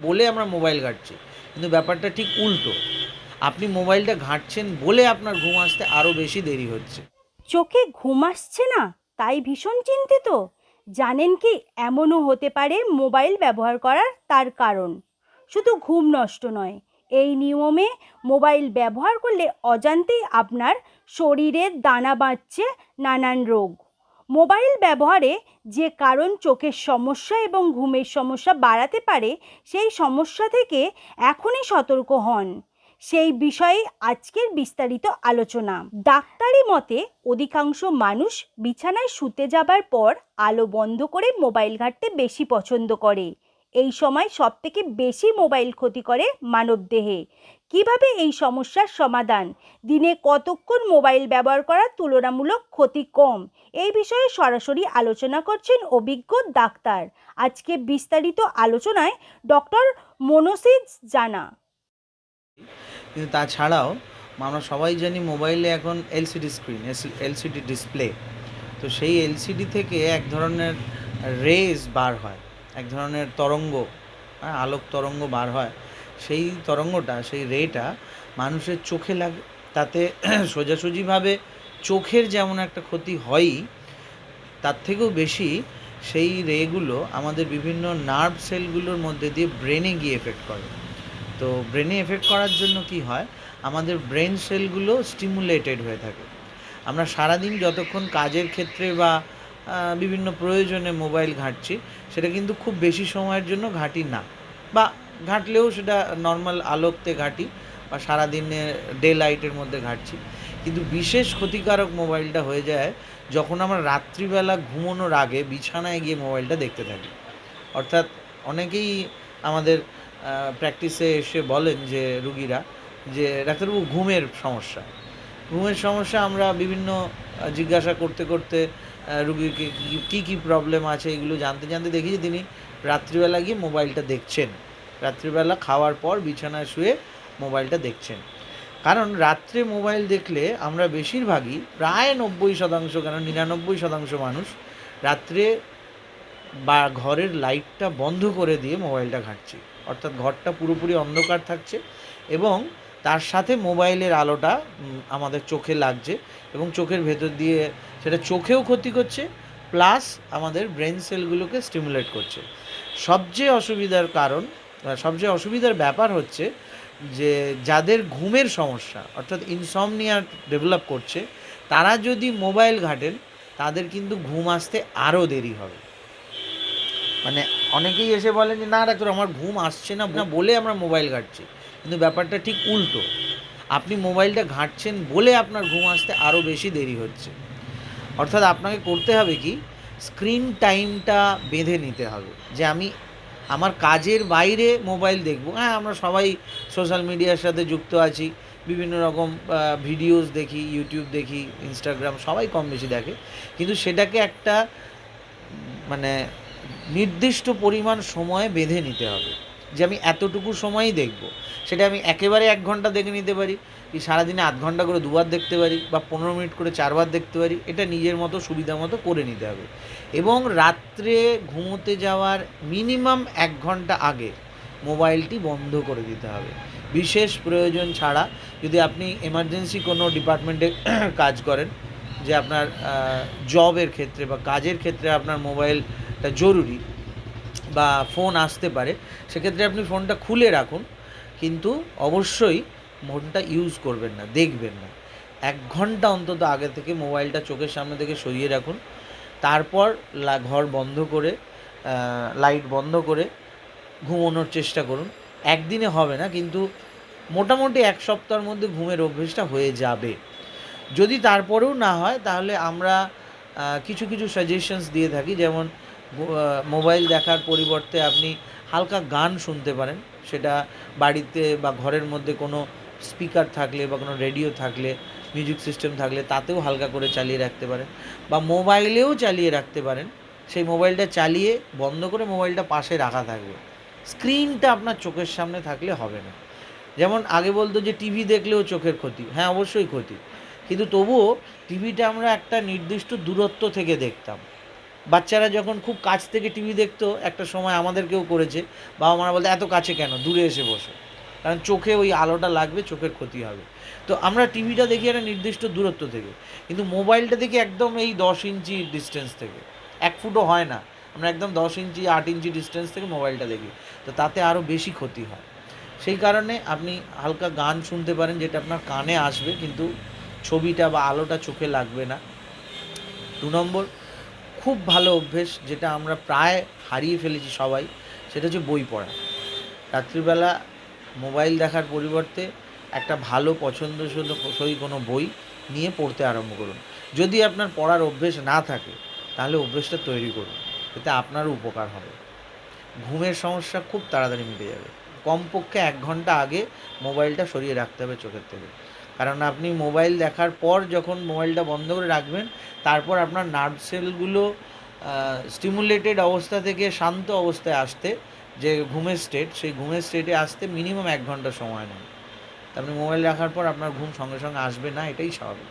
বলে আমরা মোবাইল ঘাঁটছি। কিন্তু ব্যাপারটা ঠিক উল্টো। আপনি মোবাইলটা ঘাঁটছেন বলে আপনার ঘুম আসতে আরও বেশি দেরি হচ্ছে। চোখে ঘুম আসছে না, তাই ভীষণ চিন্তিত। জানেন কি, এমনও হতে পারে মোবাইল ব্যবহার করার তার কারণ। শুধু ঘুম নষ্ট নয়, এই নিয়মে মোবাইল ব্যবহার করলে অজান্তেই আপনার শরীরের দানা বাঁচছে নানান রোগ। মোবাইল ব্যবহারে যে কারণ চোখের সমস্যা এবং ঘুমের সমস্যা বাড়াতে পারে, সেই সমস্যা থেকে এখনই সতর্ক হন। সেই বিষয়ে আজকের বিস্তারিত আলোচনা। ডাক্তারি মতে, অধিকাংশ মানুষ বিছানায় শুতে যাবার পর আলো বন্ধ করে মোবাইল ঘাঁটতে বেশি পছন্দ করে। এই সময় সবথেকে বেশি মোবাইল ক্ষতি করে মানবদেহে কীভাবে এই সমস্যার সমাধান? দিনে কতক্ষণ মোবাইল ব্যবহার করা তুলনামূলক ক্ষতি কম? এই বিষয়ে সরাসরি আলোচনা করছেন অভিজ্ঞ ডাক্তার। আজকে বিস্তারিত আলোচনায় ডক্টর মনোসিজ জানা। কিন্তু তাছাড়াও আমরা সবাই জানি মোবাইলে এখন এলসিডি স্ক্রিন এলসিডি ডিসপ্লে। তো সেই এলসিডি থেকে এক ধরনের রেজ বার হয়। এক ধরনের তরঙ্গ হ্যাঁ, আলোক তরঙ্গ বার হয়। সেই তরঙ্গটা সেই রেটা মানুষের চোখে লাগে তাতে সোজাসুজিভাবে চোখের যেমন একটা ক্ষতি হয়ই তার থেকেও বেশি সেই রেগুলো আমাদের বিভিন্ন নার্ভ সেলগুলোর মধ্যে দিয়ে ব্রেনে গিয়ে এফেক্ট করে। তো ব্রেনে এফেক্ট করার জন্য কি হয়? আমাদের ব্রেন সেলগুলো স্টিমুলেটেড হয়ে থাকে। আমরা সারাদিন যতক্ষণ কাজের ক্ষেত্রে বা বিভিন্ন প্রয়োজনে মোবাইল ঘাঁটছি, সেটা কিন্তু খুব বেশি সময়ের জন্য ঘাঁটি না। বা ঘাঁটলেও সেটা নর্মাল আলোকতে ঘাঁটি, বা সারাদিনে ডে লাইটের মধ্যে ঘাঁটছি। কিন্তু বিশেষ ক্ষতিকারক মোবাইলটা হয়ে যায় যখন আমরা রাত্রিবেলা ঘুমানোর আগে বিছানায় গিয়ে মোবাইলটা দেখতে থাকি। অর্থাৎ অনেকেই আমাদের প্র্যাকটিসে এসে বলেন যে, রুগীরা, যে ডাক্তারবাবু, ঘুমের সমস্যা। ঘুমের সমস্যা আমরা বিভিন্ন জিজ্ঞাসা করতে করতে রুগীকে কী কী প্রবলেম আছে এগুলো জানতে জানতে দেখি যে তিনি রাত্রিবেলা গিয়ে মোবাইলটা দেখছেন। রাত্রিবেলা খাওয়ার পর বিছানায় শুয়ে মোবাইলটা দেখছেন। কারণ রাত্রে মোবাইল দেখলে আমরা বেশিরভাগই প্রায় নব্বই শতাংশ কেন নিরানব্বই শতাংশ মানুষ রাত্রে বা ঘরের লাইটটা বন্ধ করে দিয়ে মোবাইলটা ঘাঁটছি। অর্থাৎ ঘরটা পুরোপুরি অন্ধকার থাকছে এবং তার সাথে মোবাইলের আলোটা আমাদের চোখে লাগছে এবং চোখের ভেতর দিয়ে সেটা চোখেও ক্ষতি করছে প্লাস আমাদের ব্রেন সেলগুলোকে স্টিমুলেট করছে। সবচেয়ে অসুবিধার কারণ সবচেয়ে অসুবিধার ব্যাপার হচ্ছে যে যাদের ঘুমের সমস্যা, অর্থাৎ ইনসমনিয়া ডেভেলপ করছে, তারা যদি মোবাইল ঘাটেন, তাদের কিন্তু ঘুম আসতে আরও দেরি হবে। মানে অনেকেই এসে বলেন যে, না ডাক্তার, আমার ঘুম আসছে না না বলে আমরা মোবাইল ঘাঁটছি। কিন্তু ব্যাপারটা ঠিক উল্টো। আপনি মোবাইলটা ঘাঁটছেন বলে আপনার ঘুম আসতে আরও বেশি দেরি হচ্ছে। অর্থাৎ আপনাকে করতে হবে কি? স্ক্রিন টাইমটা বেঁধে নিতে হবে। যে আমি আমার কাজের বাইরে মোবাইল দেখব। হ্যাঁ আমরা সবাই সোশ্যাল মিডিয়ার সাথে যুক্ত আছি। বিভিন্ন রকম ভিডিওস দেখি, ইউটিউব দেখি, ইনস্টাগ্রাম সবাই কম বেশি দেখে। কিন্তু সেটাকে একটা মানে নির্দিষ্ট পরিমাণ সময়ে বেঁধে নিতে হবে। যে আমি এতটুকু সময়ই দেখব। সেটা আমি একেবারে এক ঘণ্টা দেখে নিতে পারি কি সারাদিনে আধ ঘণ্টা করে দুবার দেখতে পারি বা পনেরো মিনিট করে চারবার দেখতে পারি, এটা নিজের মতো সুবিধা মতো করে নিতে হবে। এবং রাত্রে ঘুমোতে যাওয়ার মিনিমাম এক ঘণ্টা আগে মোবাইলটি বন্ধ করে দিতে হবে। বিশেষ প্রয়োজন ছাড়া যদি আপনি এমার্জেন্সি কোনো ডিপার্টমেন্টে কাজ করেন, যে আপনার জবের ক্ষেত্রে বা কাজের ক্ষেত্রে আপনার মোবাইলটা জরুরি বা ফোন আসতে পারে, সেক্ষেত্রে আপনি ফোনটা খুলে রাখুন, কিন্তু অবশ্যই ফোনটা ইউজ করবেন না, দেখবেন না। এক ঘণ্টা অন্তত আগে থেকে মোবাইলটা চোখের সামনে থেকে সরিয়ে রাখুন, তারপর ঘর বন্ধ করে লাইট বন্ধ করে ঘুমানোর চেষ্টা করুন। একদিনে হবে না, কিন্তু মোটামুটি এক সপ্তাহের মধ্যে ঘুমের অভ্যেসটা হয়ে যাবে। যদি তারপরেও না হয়, তাহলে আমরা কিছু কিছু সাজেশনস দিয়ে থাকি, যেমন মোবাইল দেখার পরিবর্তে আপনি হালকা গান শুনতে পারেন। সেটা বাড়িতে বা ঘরের মধ্যে কোনো স্পিকার থাকলে বা কোনো রেডিও থাকলে, মিউজিক সিস্টেম থাকলে তাতেও হালকা করে চালিয়ে রাখতে পারেন বা মোবাইলেও চালিয়ে রাখতে পারেন। সেই মোবাইলটা চালিয়ে বন্ধ করে মোবাইলটা পাশে রাখা থাকবে। স্ক্রিনটা আপনার চোখের সামনে থাকলে হবে না। যেমন আগে বলতো যে টিভি দেখলেও চোখের ক্ষতি। হ্যাঁ অবশ্যই ক্ষতি। কিন্তু তবুও টিভিটা আমরা একটা নির্দিষ্ট দূরত্ব থেকে দেখতাম। বাচ্চারা যখন খুব কাছ থেকে টিভি দেখতো, একটা সময় আমাদেরকেও করেছে। বাবা মারা বলতে, এত কাছে কেন? দূরে এসে বসো। কারণ চোখে ওই আলোটা লাগবে, চোখের ক্ষতি হবে। তো আমরা টিভিটা দেখি একটা নির্দিষ্ট দূরত্ব থেকে। কিন্তু মোবাইলটা দেখি একদম এই দশ ইঞ্চি ডিস্টেন্স থেকে। এক ফুটও হয় না। আমরা একদম দশ ইঞ্চি, আট ইঞ্চি ডিস্টেন্স থেকে মোবাইলটা দেখি। তো তাতে আরও বেশি ক্ষতি হয়। সেই কারণে আপনি হালকা গান শুনতে পারেন, যেটা আপনার কানে আসবে, কিন্তু ছবিটা বা আলোটা চোখে লাগবে না। দু নম্বর খুব ভালো অভ্যেস যেটা আমরা প্রায় হারিয়ে ফেলেছি সবাই, সেটা হচ্ছে বই পড়া। রাত্রিবেলা মোবাইল দেখার পরিবর্তে একটা ভালো পছন্দসই কোনো বই নিয়ে পড়তে আরম্ভ করুন। যদি আপনার পড়ার অভ্যেস না থাকে, তাহলে অভ্যেসটা তৈরি করুন। এতে আপনারও উপকার হবে। ঘুমের সমস্যা খুব তাড়াতাড়ি মিটে যাবে। কমপক্ষে এক ঘণ্টা আগে মোবাইলটা সরিয়ে রাখতে হবে চোখের থেকে। কারণ আপনি মোবাইল দেখার পর যখন মোবাইলটা বন্ধ করে রাখবেন, তারপর আপনার নার্ভ সেলগুলো স্টিমুলেটেড অবস্থা থেকে শান্ত অবস্থায় আসতে, যে ঘুমের স্টেট সেই ঘুমের স্টেটে আসতে মিনিমাম এক ঘণ্টা সময় নেয়। আপনি মোবাইল রাখার পর আপনার ঘুম সঙ্গে সঙ্গে আসবে না, এটাই স্বাভাবিক।